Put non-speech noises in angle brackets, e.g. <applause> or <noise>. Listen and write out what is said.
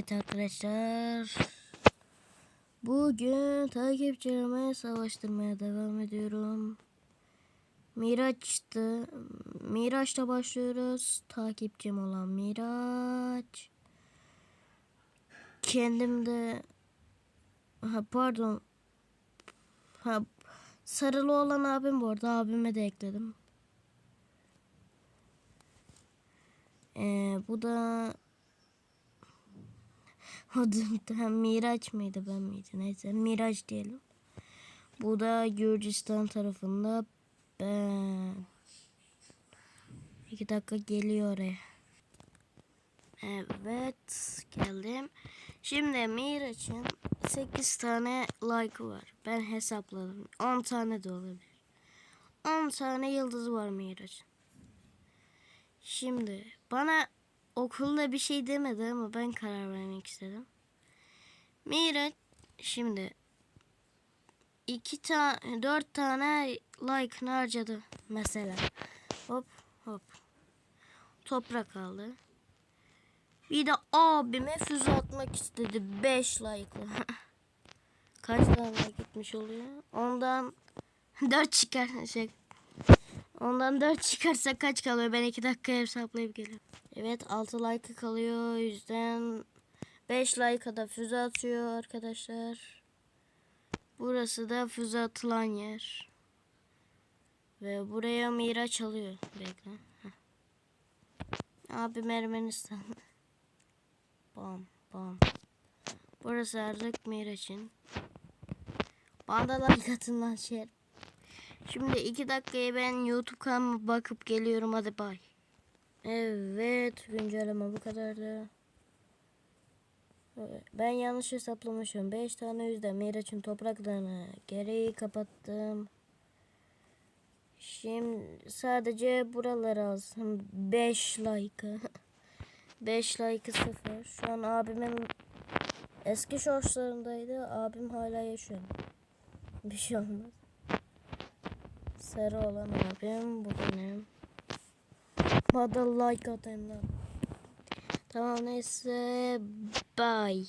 Evet arkadaşlar. Bugün takipçilerime savaştırmaya devam ediyorum. Miraç'tı. Miraç'ta başlıyoruz. Takipçim olan Miraç. Kendim de ha, pardon. Ha, sarılı olan abim bu arada. Abime de ekledim. Ee, bu da Adı hem Miraç mıydı ben miydi neyse Miraç diyelim. Bu da Gürcistan tarafında ben. İki dakika geliyor oraya. Evet geldim. Şimdi Miraç'ın 8 tane like var. Ben hesapladım. 10 tane de olabilir. 10 tane yıldızı var Miraç'ın. Şimdi bana okulda bir şey demedi ama ben karar vermek istedim. Miraç şimdi iki tane dört tane like harcadı mesela. Hop hop. Toprak aldı. Bir de abime füze atmak istedi 5 like'la. <laughs> Kaç tane like gitmiş oluyor? Ondan <laughs> 4 çıkar şey. Ondan 4 çıkarsa kaç kalıyor? Ben 2 dakika hesaplayıp geliyorum. Evet 6 like kalıyor. Yüzden 5 like'a da füze atıyor arkadaşlar. Burası da füze atılan yer. Ve buraya Miraç alıyor. Bekle. Abim Ermenistan. <laughs> bam bam. Burası artık Miraç'ın. Bana da like atın lan şey. Şimdi iki dakikaya ben YouTube kanalıma bakıp geliyorum. Hadi bay. Evet güncelleme bu kadardı. Ben yanlış hesaplamışım. 5 tane yüzde Miraç'ın topraklarını geri kapattım. Şimdi sadece buraları alsın. 5 like. <laughs> 5 like 0. Şu an abimin eski şortlarındaydı. Abim hala yaşıyor. Bir şey olmaz. Sarı olan abim bu benim. Bana like lan. Tamam neyse. Bye.